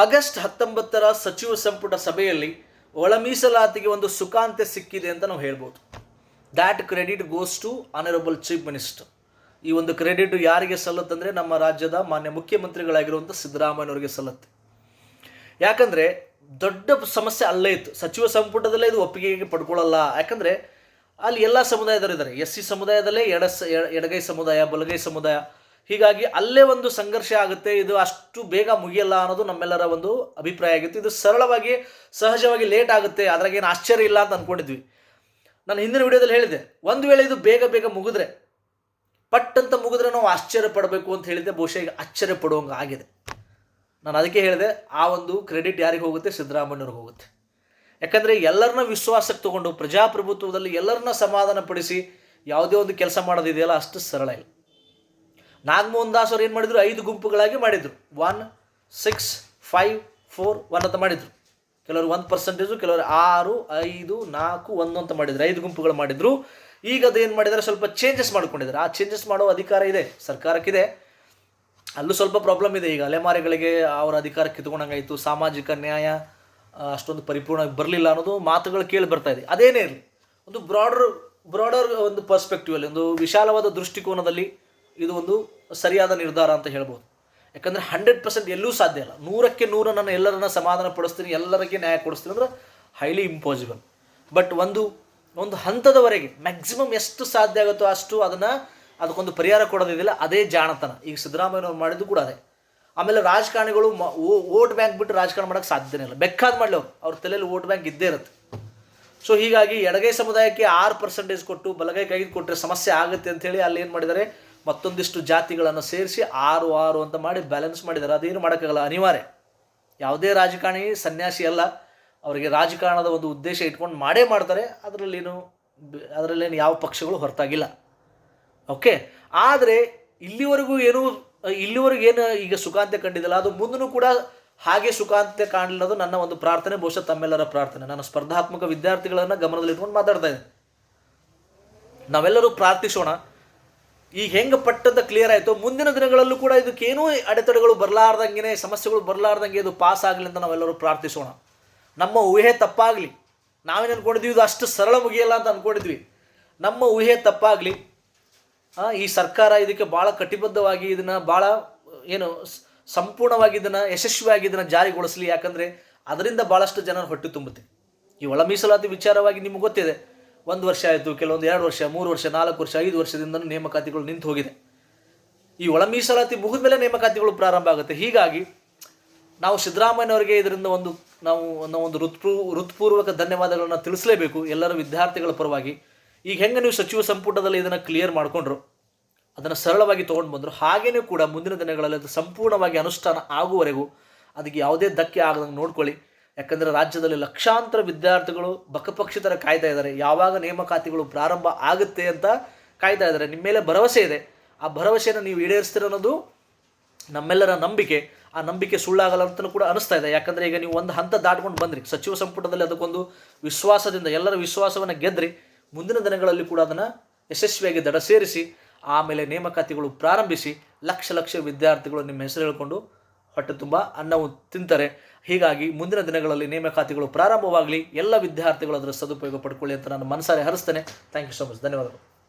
August ಹತ್ತೊಂಬತ್ತರ ಸಚಿವ ಸಂಪುಟ ಸಭೆಯಲ್ಲಿ ಒಳ ಮೀಸಲಾತಿಗೆ ಒಂದು ಸುಖಾಂತ್ಯ ಸಿಕ್ಕಿದೆ ಅಂತ ನಾವು ಹೇಳ್ಬೋದು. That credit goes to honourable chief minister ಈ ಒಂದು ಕ್ರೆಡಿಟ್ ಯಾರಿಗೆ ಸಲ್ಲತ್ತಂದರೆ ನಮ್ಮ ರಾಜ್ಯದ ಮಾನ್ಯ ಮುಖ್ಯಮಂತ್ರಿಗಳಾಗಿರುವಂಥ ಸಿದ್ದರಾಮಯ್ಯನವರಿಗೆ ಸಲ್ಲತ್ತೆ. ಯಾಕಂದರೆ ದೊಡ್ಡ ಸಮಸ್ಯೆ ಅಲ್ಲೇ ಇತ್ತು. ಸಚಿವ ಸಂಪುಟದಲ್ಲೇ ಇದು ಒಪ್ಪಿಗೆಗೆ ಪಡ್ಕೊಳ್ಳಲ್ಲ. ಯಾಕಂದರೆ ಅಲ್ಲಿ ಎಲ್ಲ ಸಮುದಾಯದವರು ಇದ್ದಾರೆ ಎಸ್ ಸಿ ಸಮುದಾಯದಲ್ಲೇ ಎಡ ಎಡಗೈ ಸಮುದಾಯ, ಬಲಗೈ ಸಮುದಾಯ ಹೀಗಾಗಿ ಅಲ್ಲೇ ಒಂದು ಸಂಘರ್ಷ ಆಗುತ್ತೆ. ಇದು ಅಷ್ಟು ಬೇಗ ಮುಗಿಯಲ್ಲ ಅನ್ನೋದು ನಮ್ಮೆಲ್ಲರ ಒಂದು ಅಭಿಪ್ರಾಯ ಆಗಿತ್ತು. ಇದು ಸರಳವಾಗಿ, ಸಹಜವಾಗಿ ಲೇಟ್ ಆಗುತ್ತೆ. ಅದ್ರಾಗೇನು ಆಶ್ಚರ್ಯ ಇಲ್ಲ ಅಂತ ಅಂದ್ಕೊಂಡಿದ್ವಿ ನಾನು ಹಿಂದಿನ ವಿಡಿಯೋದಲ್ಲಿ ಹೇಳಿದೆ ಒಂದು ವೇಳೆ ಇದು ಬೇಗ ಬೇಗ ಮುಗಿದ್ರೆ ಪಟ್ ಅಂತ ಮುಗಿದ್ರೆ ನಾವು ಆಶ್ಚರ್ಯ ಪಡಬೇಕು ಅಂತ ಹೇಳಿದ್ದೆ. ಬಹುಶಃ ಈಗ ಆಶ್ಚರ್ಯ ಪಡುವಂಗೆ ಆಗಿದೆ. ನಾನು ಅದಕ್ಕೆ ಹೇಳಿದೆ, ಆ ಒಂದು ಕ್ರೆಡಿಟ್ ಯಾರಿಗೆ ಹೋಗುತ್ತೆ? ಸಿದ್ದರಾಮಯ್ಯವ್ರಿಗೆ ಹೋಗುತ್ತೆ. ಯಾಕಂದರೆ ಎಲ್ಲರನ್ನ ವಿಶ್ವಾಸಕ್ಕೆ ತಗೊಂಡು ಪ್ರಜಾಪ್ರಭುತ್ವದಲ್ಲಿ ಎಲ್ಲರನ್ನ ಸಮಾಧಾನ ಪಡಿಸಿ ಯಾವುದೇ ಒಂದು ಕೆಲಸ ಮಾಡೋದಿದೆಯಲ್ಲ, ಅಷ್ಟು ಸರಳ ಇಲ್ಲ. ನಾಗಮೋಹನ್ ದಾಸ್ ಅವ್ರು ಏನು ಮಾಡಿದ್ರು? ಐದು ಗುಂಪುಗಳಾಗಿ ಮಾಡಿದರು. One six five four one ಅಂತ ಮಾಡಿದರು. ಕೆಲವರು ಒಂದು ಪರ್ಸೆಂಟೇಜು ಕೆಲವರು ಆರು, ಐದು, ನಾಲ್ಕು, ಒಂದು ಅಂತ ಮಾಡಿದ್ರು. ಐದು ಗುಂಪುಗಳು ಮಾಡಿದರು. ಈಗ ಅದೇನು ಮಾಡಿದ್ದಾರೆ ಸ್ವಲ್ಪ ಚೇಂಜಸ್ ಮಾಡ್ಕೊಂಡಿದ್ದಾರೆ ಆ ಚೇಂಜಸ್ ಮಾಡೋ ಅಧಿಕಾರ ಇದೆ. ಸರ್ಕಾರಕ್ಕಿದೆ. ಅಲ್ಲೂ ಸ್ವಲ್ಪ ಪ್ರಾಬ್ಲಮ್ ಇದೆ. ಈಗ ಅಲೆಮಾರಿಗಳಿಗೆ ಅವರ ಅಧಿಕಾರ ಕಿತ್ಕೊಂಡಂಗಾಯಿತು ಸಾಮಾಜಿಕ ನ್ಯಾಯ ಅಷ್ಟೊಂದು ಪರಿಪೂರ್ಣವಾಗಿ ಬರಲಿಲ್ಲ ಅನ್ನೋದು ಮಾತುಗಳು ಕೇಳಿ ಬರ್ತಾ ಇದೆ. ಅದೇನೇ ಇರಲಿ, ಒಂದು ಬ್ರಾಡರ್ ಬ್ರಾಡರ್ ಒಂದು ಪರ್ಸ್ಪೆಕ್ಟಿವಲ್ಲಿ ಒಂದು ವಿಶಾಲವಾದ ದೃಷ್ಟಿಕೋನದಲ್ಲಿ ಇದು ಒಂದು ಸರಿಯಾದ ನಿರ್ಧಾರ ಅಂತ ಹೇಳ್ಬೋದು. ಯಾಕಂದರೆ ಹಂಡ್ರೆಡ್ ಪರ್ಸೆಂಟ್ ಎಲ್ಲೂ ಸಾಧ್ಯ ಇಲ್ಲ. ನೂರಕ್ಕೆ ನೂರು ನಾನು ಎಲ್ಲರನ್ನ ಸಮಾಧಾನ ಪಡಿಸ್ತೀನಿ, ಎಲ್ಲರಿಗೆ ನ್ಯಾಯ ಕೊಡಿಸ್ತೀನಿ ಅಂದ್ರೆ ಹೈಲಿ ಇಂಪಾಸಿಬಲ್ ಬಟ್ ಒಂದು ಒಂದು ಹಂತದವರೆಗೆ ಮ್ಯಾಕ್ಸಿಮಮ್ ಎಷ್ಟು ಸಾಧ್ಯ ಆಗುತ್ತೋ ಅಷ್ಟು ಅದನ್ನು ಅದಕ್ಕೊಂದು ಪರಿಹಾರ ಕೊಡೋದಿದೆಯಲ್ಲ ಅದೇ ಜಾಣತನ. ಈಗ ಸಿದ್ದರಾಮಯ್ಯನವ್ರು ಮಾಡಿದ್ದು ಕೂಡ ಅದೇ. ಆಮೇಲೆ ರಾಜಕಾರಣಿಗಳು ಓಟ್ ಬ್ಯಾಂಕ್ ಬಿಟ್ಟು ರಾಜಕಾರಣ ಮಾಡೋಕೆ ಸಾಧ್ಯನೇ ಇಲ್ಲ. ಬೆಕ್ಕಾದ ಮಾಡಲಿ ಅವ್ರು. ತಲೆಯಲ್ಲಿ ಓಟ್ ಬ್ಯಾಂಕ್ ಇದ್ದೇ ಇರುತ್ತೆ. ಸೊ ಹೀಗಾಗಿ ಎಡಗೈ ಸಮುದಾಯಕ್ಕೆ ಆರು ಪರ್ಸೆಂಟೇಜ್ ಕೊಟ್ಟು ಬಲಗೈ ಕೈಗೆ ಕೊಟ್ಟರೆ ಸಮಸ್ಯೆ ಆಗುತ್ತೆ ಅಂತೇಳಿ ಅಲ್ಲಿ ಏನು ಮಾಡಿದ್ದಾರೆ? ಮತ್ತೊಂದಿಷ್ಟು ಜಾತಿಗಳನ್ನು ಸೇರಿಸಿ ಆರು ಆರು ಅಂತ ಮಾಡಿ ಬ್ಯಾಲೆನ್ಸ್ ಮಾಡಿದ್ದಾರೆ. ಅದೇನು ಮಾಡೋಕ್ಕಾಗಲ್ಲ, ಅನಿವಾರ್ಯ. ಯಾವುದೇ ರಾಜಕಾರಣಿ, ಸನ್ಯಾಸಿ ಅಲ್ಲ. ಅವರಿಗೆ ರಾಜಕಾರಣದ ಒಂದು ಉದ್ದೇಶ ಇಟ್ಕೊಂಡು ಮಾಡೇ ಮಾಡ್ತಾರೆ. ಅದರಲ್ಲೇನು ಅದರಲ್ಲೇನು ಯಾವ ಪಕ್ಷಗಳು ಹೊರತಾಗಿಲ್ಲ. ಓಕೆ? ಆದರೆ ಇಲ್ಲಿವರೆಗೂ ಏನು ಇಲ್ಲಿವರೆಗೂ ಏನು ಈಗ ಸುಖಾಂತ್ಯ ಕಂಡಿದ್ದಲ್ಲ ಅದು ಮುಂದೂ ಕೂಡ ಹಾಗೆ ಸುಖಾಂತ್ಯ ಕಾಣಲಿಲ್ಲದು ನನ್ನ ಒಂದು ಪ್ರಾರ್ಥನೆ, ಬಹುಶಃ ತಮ್ಮೆಲ್ಲರ ಪ್ರಾರ್ಥನೆ. ನಾನು ಸ್ಪರ್ಧಾತ್ಮಕ ವಿದ್ಯಾರ್ಥಿಗಳನ್ನು ಗಮನದಲ್ಲಿಟ್ಕೊಂಡು ಮಾತಾಡ್ತಾ ಇದ್ದೇನೆ. ನಾವೆಲ್ಲರೂ ಪ್ರಾರ್ಥಿಸೋಣ. ಈಗ ಹೆಂಗೆ ಪಟ್ಟಂತ ಕ್ಲಿಯರ್ ಆಯಿತು. ಮುಂದಿನ ದಿನಗಳಲ್ಲೂ ಕೂಡ ಇದಕ್ಕೇನೂ ಅಡೆತಡೆಗಳು ಬರಲಾರ್ದಂಗೆ ಸಮಸ್ಯೆಗಳು ಬರಲಾರ್ದಂಗೆ ಇದು ಪಾಸ್ ಆಗಲಿ ಅಂತ ನಾವೆಲ್ಲರೂ ಪ್ರಾರ್ಥಿಸೋಣ. ನಮ್ಮ ಊಹೆ ತಪ್ಪಾಗಲಿ. ನಾವೇನು ಅಂದ್ಕೊಂಡಿದ್ವಿ ಇದು ಅಷ್ಟು ಸರಳ ಮುಗಿಯಲ್ಲ ಅಂತ ಅಂದ್ಕೊಂಡಿದ್ವಿ ನಮ್ಮ ಊಹೆ ತಪ್ಪಾಗಲಿ. ಈ ಸರ್ಕಾರ ಇದಕ್ಕೆ ಭಾಳ ಕಟಿಬದ್ಧವಾಗಿ ಇದನ್ನು ಭಾಳ ಏನು ಸಂಪೂರ್ಣವಾಗಿ ಇದನ್ನು ಯಶಸ್ವಿಯಾಗಿ ಇದನ್ನು ಜಾರಿಗೊಳಿಸಲಿ. ಯಾಕಂದರೆ ಅದರಿಂದ ಭಾಳಷ್ಟು ಜನರು ಹೊಟ್ಟೆ ತುಂಬುತ್ತೆ. ಈ ಒಳ ಮೀಸಲಾತಿ ವಿಚಾರವಾಗಿ ನಿಮ್ಗೆ ಗೊತ್ತಿದೆ. ಒಂದು ವರ್ಷ ಆಯಿತು, ಕೆಲವೊಂದು ಎರಡು ವರ್ಷ, ಮೂರು ವರ್ಷ, ನಾಲ್ಕು ವರ್ಷ, ಐದು ವರ್ಷದಿಂದ ನೇಮಕಾತಿಗಳು ನಿಂತು ಹೋಗಿದೆ. ಈ ಒಳ ಮೀಸಲಾತಿ ಮುಗಿದ ಮೇಲೆ ನೇಮಕಾತಿಗಳು ಪ್ರಾರಂಭ ಆಗುತ್ತೆ. ಹೀಗಾಗಿ ನಾವು ಸಿದ್ದರಾಮಯ್ಯನವರಿಗೆ ಇದರಿಂದ ಒಂದು, ನಾವು ಒಂದು ಋತ್ಪೂ ಋತ್ಪೂರ್ವಕ ಧನ್ಯವಾದಗಳನ್ನು ತಿಳಿಸಲೇಬೇಕು ಎಲ್ಲರ ವಿದ್ಯಾರ್ಥಿಗಳ ಪರವಾಗಿ. ಈಗ ಹೆಂಗೆ ನೀವು ಸಚಿವ ಸಂಪುಟದಲ್ಲಿ ಇದನ್ನು ಕ್ಲಿಯರ್ ಮಾಡಿಕೊಂಡ್ರು? ಅದನ್ನು ಸರಳವಾಗಿ ತೊಗೊಂಡು ಬಂದರು. ಹಾಗೇನೂ ಕೂಡ ಮುಂದಿನ ದಿನಗಳಲ್ಲಿ ಅದು ಸಂಪೂರ್ಣವಾಗಿ ಅನುಷ್ಠಾನ ಆಗುವವರೆಗೂ ಅದಕ್ಕೆ ಯಾವುದೇ ಧಕ್ಕೆ ಆಗದಂಗೆ ನೋಡ್ಕೊಳ್ಳಿ. ಯಾಕಂದರೆ ರಾಜ್ಯದಲ್ಲಿ ಲಕ್ಷಾಂತರ ವಿದ್ಯಾರ್ಥಿಗಳು ಬಕಪಕ್ಷಿತರ ಕಾಯ್ತಾ ಇದ್ದಾರೆ. ಯಾವಾಗ ನೇಮಕಾತಿಗಳು ಪ್ರಾರಂಭ ಆಗುತ್ತೆ ಅಂತ ಕಾಯ್ತಾ ಇದ್ದಾರೆ. ನಿಮ್ಮ ಮೇಲೆ ಭರವಸೆ ಇದೆ. ಆ ಭರವಸೆಯನ್ನು ನೀವು ಈಡೇರಿಸ್ತೀರ ಅನ್ನೋದು ನಮ್ಮೆಲ್ಲರ ನಂಬಿಕೆ. ಆ ನಂಬಿಕೆ ಸುಳ್ಳಾಗಲ್ಲ ಅಂತಲೂ ಕೂಡ ಅನಿಸ್ತಾ ಇದೆ. ಯಾಕಂದರೆ ಈಗ ನೀವು ಒಂದು ಹಂತ ದಾಟ್ಕೊಂಡು ಬಂದ್ರಿ. ಸಚಿವ ಸಂಪುಟದಲ್ಲಿ ಅದಕ್ಕೊಂದು ವಿಶ್ವಾಸದಿಂದ, ಎಲ್ಲರ ವಿಶ್ವಾಸವನ್ನು ಗೆದ್ರಿ. ಮುಂದಿನ ದಿನಗಳಲ್ಲಿ ಕೂಡ ಅದನ್ನು ಯಶಸ್ವಿಯಾಗಿ ದಡ ಸೇರಿಸಿ, ಆಮೇಲೆ ನೇಮಕಾತಿಗಳು ಪ್ರಾರಂಭಿಸಿ, ಲಕ್ಷ ಲಕ್ಷ ವಿದ್ಯಾರ್ಥಿಗಳು ನಿಮ್ಮ ಹೆಸರು ಹೇಳ್ಕೊಂಡು ಹೊಟ್ಟೆ ತುಂಬ ಅನ್ನವು ತಿಂತಾರೆ. ಹೀಗಾಗಿ ಮುಂದಿನ ದಿನಗಳಲ್ಲಿ ನೇಮಕಾತಿಗಳು ಪ್ರಾರಂಭವಾಗಲಿ. ಎಲ್ಲ ವಿದ್ಯಾರ್ಥಿಗಳು ಅದರ ಸದುಪಯೋಗ ಪಡ್ಕೊಳ್ಳಿ ಅಂತ ನಾನು ಮನಸಾರೆ ಹರಿಸ್ತೇನೆ. ಥ್ಯಾಂಕ್ ಯು ಸೊ ಮಚ್ ಧನ್ಯವಾದಗಳು.